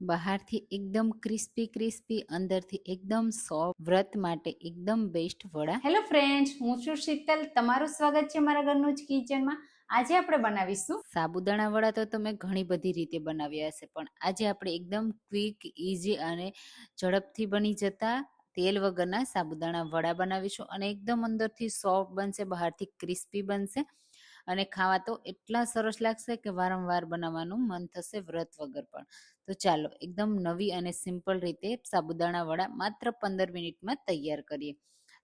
બહારથી એકદમ crispy crispy અંદરથી એકદમ સોફ્ટ વ્રત માટે એકદમ બેસ્ટ વડા. હેલો ફ્રેન્ડ્સ હું છું શીતલ. તમારું સ્વાગત છે મારા ઘરનું જ કિચનમાં આજે આપણે બનાવીશું સાબુદાણા વડા તો તમે ઘણી બધી રીતે બનાવ્યા હશે પણ આજે આપણે એકદમ ક્વિક ઇઝી અને ઝડપથી બની જતા તેલ વગરના સાબુદાણા વડા બનાવીશું અને એકદમ અંદરથી સોફ્ટ બનશે બહારથી ક્રિસ્પી બનશે. અને ખાવા તો એટલા સરસ લાગશે કે વારંવાર બનાવવાનું મન થશે વ્રત વગર પણ. તો ચાલો, એકદમ નવી અને સિમ્પલ રીતે સાબુદાણા વડા માત્ર પંદર મિનિટમાં તૈયાર કરીએ.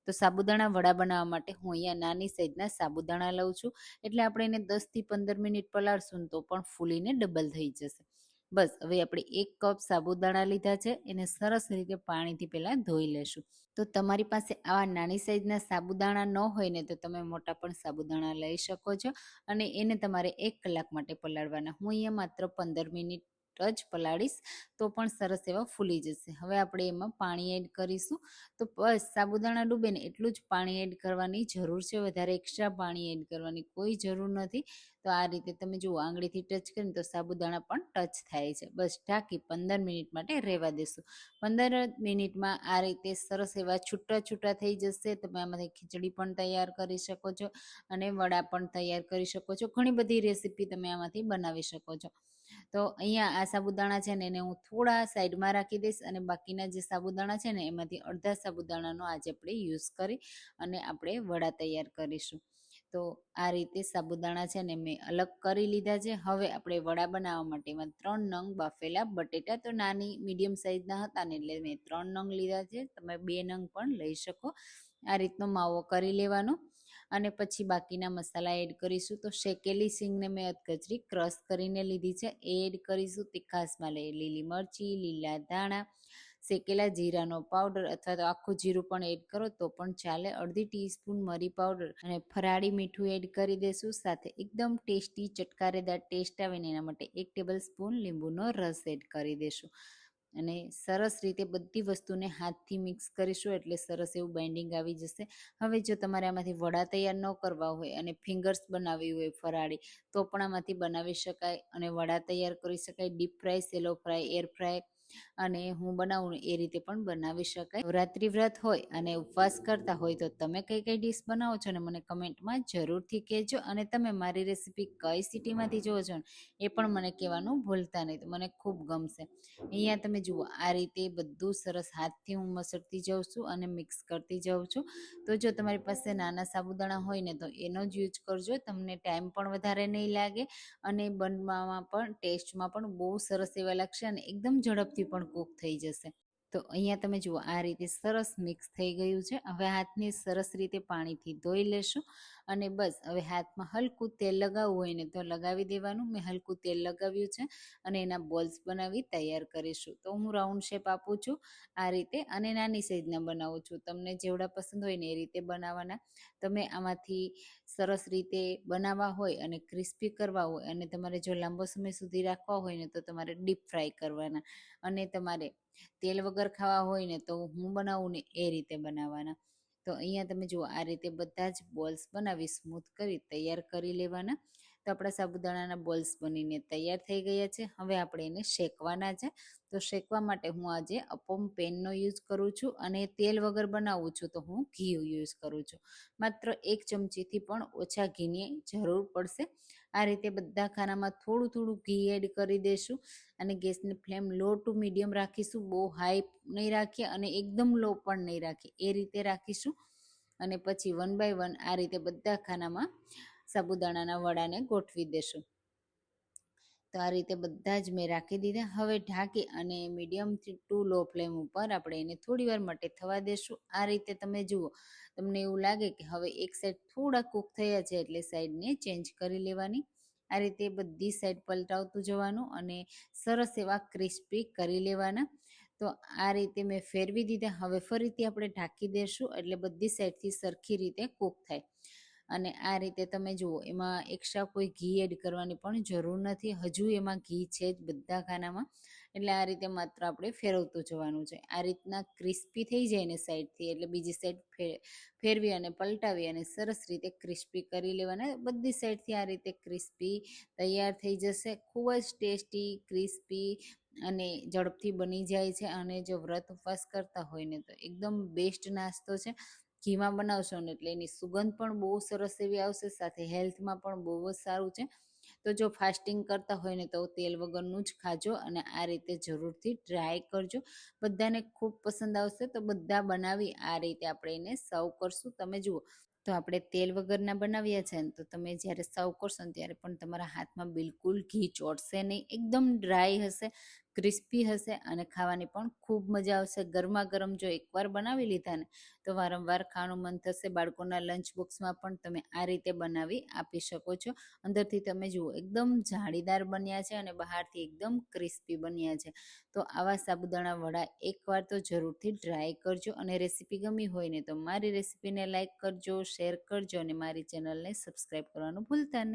તો સાબુદાણા વડા બનાવવા માટે હું અહીંયા નાની સાઈઝના સાબુદાણા લઉં છું. એટલે આપણે એને દસથી પંદર મિનિટ પલાળશું તો પણ ફૂલીને ડબલ થઈ જશે. બસ, હવે આપણે એક કપ સાબુદાણા લીધા છે, એને સરસ રીતે પાણીથી પહેલાં ધોઈ લેશું. તો તમારી પાસે આવા નાની સાઈઝના સાબુદાણા ન હોય ને, તો તમે મોટા પણ સાબુદાણા લઈ શકો છો અને એને તમારે એક કલાક માટે પલાળવાના. હું અહીંયા માત્ર પંદર મિનિટ જ પલાળીશ, તો પણ સરસ એવા ફૂલી જશે. હવે આપણે એમાં પાણી એડ કરીશું. તો બસ, સાબુદાણા ડૂબે ને એટલું જ પાણી એડ કરવાની જરૂર છે. વધારે એક્સ્ટ્રા પાણી એડ કરવાની કોઈ જરૂર નથી. તો આ રીતે તમે જુઓ, આંગળીથી ટચ કરીને તો સાબુદાણા પણ ટચ થાય છે. બસ, ઢાંકી પંદર મિનિટ માટે રહેવા દેશું. પંદર મિનિટમાં આ રીતે સરસ એવા છૂટા છૂટા થઈ જશે. તમે આમાંથી ખીચડી પણ તૈયાર કરી શકો છો અને વડા પણ તૈયાર કરી શકો છો. ઘણી બધી રેસીપી તમે આમાંથી બનાવી શકો છો. તો અહીંયા આ સાબુદાણા છે ને એને હું થોડા સાઈડમાં રાખી દઈશ અને બાકીના જે સાબુદાણા છે ને એમાંથી અડધા સાબુદાણાનો આજે આપણે યુઝ કરી અને આપણે વડા તૈયાર કરીશું. તો આ રીતે સાબુદાણા છે ને મેં અલગ કરી લીધા છે. હવે આપણે વડા બનાવવા માટે એમાં ત્રણ નંગ બાફેલા બટેટા તો નાની, મીડિયમ સાઇઝના હતા ને એટલે મેં ત્રણ નંગ લીધા છે. તમે બે નંગ પણ લઈ શકો. આ રીતનો માવો કરી લેવાનો. અને પછી બાકીના મસાલા એડ કરીશું. તો શેકેલી સિંગને મેં અધકચરી ક્રશ કરીને લીધી છે. એ એડ કરીશું તીખાસમાં લઈ લીલી મરચી, લીલા ધાણા, શેકેલા જીરાનો પાવડર અથવા તો આખું જીરું પણ એડ કરો તો પણ ચાલે. અડધી ટીસ્પૂન મરી પાવડર અને ફરાળી મીઠું એડ કરી દેશું. સાથે એકદમ ટેસ્ટી ચટકારેદાર ટેસ્ટ આવે ને એના માટે એક ટેબલ સ્પૂન લીંબુનો રસ એડ કરી દેશું. અને સરસ રીતે બધી વસ્તુને હાથથી મિક્સ કરીશું એટલે સરસ એવું બાઇન્ડિંગ આવી જશે. હવે જો તમારે આમાંથી વડા તૈયાર ન કરવા હોય અને ફિંગર્સ બનાવવી હોય ફરાળી, તો પણ આમાંથી બનાવી શકાય અને વડા તૈયાર કરી શકાય. Deep fry, shallow fry, air fry અને હું બનાવું એ રીતે પણ બનાવી શકાય. રાત્રિ વ્રત હોય અને ઉપવાસ કરતા હોય તો તમે કઈ કઈ ડીશ બનાવો છો ને મને કમેન્ટમાં જરૂરથી કહેજો અને તમે મારી રેસીપી કઈ સિટીમાંથી જોવો છો ને એ પણ મને કહેવાનું ભૂલતા નહીં. તો મને ખૂબ ગમશે. અહીંયા તમે જુઓ આ રીતે બધું સરસ હાથથી હું મસળતી જાઉં છું અને મિક્સ કરતી જાઉં છું. તો જો તમારી પાસે નાના સાબુદાણા હોય ને તો એનો જ યુઝ કરજો. તમને ટાઈમ પણ વધારે નહીં લાગે અને બનવામાં પણ ટેસ્ટમાં પણ બહુ સરસ એવા લાગશે અને એકદમ ઝડપથી પણ કૂક થઈ જશે. તો અહીંયા તમે જુઓ, આ રીતે સરસ મિક્સ થઈ ગયું છે. હવે હાથને સરસ રીતે પાણીથી ધોઈ લેશું. અને બસ, હવે હાથમાં હલકું તેલ લગાવવું હોય ને તો લગાવી દેવાનું. મેં હલકું તેલ લગાવ્યું છે અને એના બોલ્સ બનાવી તૈયાર કરીશું. તો હું રાઉન્ડ શેપ આપું છું આ રીતે અને નાની સાઈઝના બનાવું છું. તમને જેવડા પસંદ હોય ને એ રીતે બનાવવાના. તમે આમાંથી સરસ રીતે બનાવવા હોય અને ક્રિસ્પી કરવા હોય અને તમારે જો લાંબો સમય સુધી રાખવા હોય ને તો તમારે ડીપ ફ્રાય કરવાના અને તમારે તેલ વગર ખાવા હોય ને તો હું બનાવું ને એ રીતે બનાવવાના. તો અહીંયા તમે જુઓ, આ રીતે બધા જ બોલ્સ બનાવી સ્મૂથ કરી, તૈયાર કરી લેવાના. તો આપણા સાબુદાણાના બોલ્સ બનીને તૈયાર થઈ ગયા છે. હવે આપણે એને શેકવાના છે. તો શેકવા માટે હું આજે અપમ પેનનો યુઝ કરું છું અને તેલ વગર બનાવું છું તો હું ઘી યુઝ કરું છું. માત્ર એક ચમચીથી પણ ઓછા ઘીની જરૂર પડશે. આ રીતે બધા ખાનામાં થોડું થોડું ઘી એડ કરી દઈશું અને ગેસની ફ્લેમ લો ટુ મીડિયમ રાખીશું. બહુ હાઈ નહીં રાખીએ અને એકદમ લો પણ નહીં રાખીએ. એ રીતે રાખીશું અને પછી વન બાય વન આ રીતે બધા ખાનામાં સાબુદાણાના વડાને ગોઠવી દેશું. તો આ રીતે બધા જ મેં રાખી દીધા. હવે ઢાંકી અને મીડિયમથી ટુ લો ફ્લેમ ઉપર આપણે એને થોડી વાર માટે થવા દેશું. આ રીતે તમે જુઓ, તમને એવું લાગે કે હવે એક સાઈડ થોડા કૂક થયા છે એટલે સાઈડને ચેન્જ કરી લેવાની. આ રીતે બધી સાઈડ પલટાવતું જવાનું અને સરસ એવા ક્રિસ્પી કરી લેવાના. તો આ રીતે મેં ફેરવી દીધા. હવે ફરીથી આપણે ઢાંકી દેશું એટલે બધી સાઈડથી સરખી રીતે કૂક થાય. અને આ રીતે તમે જુઓ, એમાં એક્સ્ટ્રા કોઈ ઘી એડ કરવાની પણ જરૂર નથી. હજુ એમાં ઘી છે જ બધા ખાનામાં. એટલે આ રીતે માત્ર આપણે ફેરવતું જવાનું છે. આ રીતના ક્રિસ્પી થઈ જાય ને સાઈડથી એટલે બીજી સાઈડ ફેરવી અને પલટાવી અને સરસ રીતે ક્રિસ્પી કરી લેવાના. બધી સાઈડથી આ રીતે ક્રિસ્પી તૈયાર થઈ જશે. ખૂબ જ ટેસ્ટી ક્રિસ્પી અને ઝડપથી બની જાય છે. અને જો વ્રત ઉપવાસ કરતા હોય ને તો એકદમ બેસ્ટ નાસ્તો છે. ઘીમાં બનાવશો ને એટલે એની સુગંધ પણ બહુ સરસ એવી આવશે, સાથે હેલ્થમાં પણ બહુ જ સારું છે. તો જો ફાસ્ટિંગ કરતા હોય ને તો તેલ વગરનું જ ખાજો અને આ રીતે જરૂરથી ટ્રાય કરજો. બધાને ખૂબ પસંદ આવશે તો બધા બનાવી આ રીતે આપણે એને સર્વ કરશું. તમે જુઓ, તો આપણે તેલ વગરના બનાવ્યા છે ને તો તમે જ્યારે સર્વ કરશો ને ત્યારે પણ તમારા હાથમાં બિલકુલ ઘી ચોટશે નહીં, એકદમ ડ્રાય હશે. ક્રિસ્પી હશે અને ખાવાની પણ ખૂબ મજા આવશે. ગરમા ગરમ જો એકવાર બનાવી લીધા ને, તો વારંવાર ખાવાનું મન થશે. બાળકોના લંચ બોક્સમાં પણ તમે આ રીતે બનાવી આપી શકો છો. અંદરથી તમે જુઓ, એકદમ જાળીદાર બન્યા છે અને બહારથી એકદમ ક્રિસ્પી બન્યા છે. તો આવા સાબુદાણા વડા એકવાર તો જરૂરથી ટ્રાય કરજો અને રેસીપી ગમી હોય ને, તો મારી રેસીપીને લાઇક કરજો શેર કરજો અને મારી ચેનલને સબસ્ક્રાઈબ કરવાનું ભૂલતા નહીં.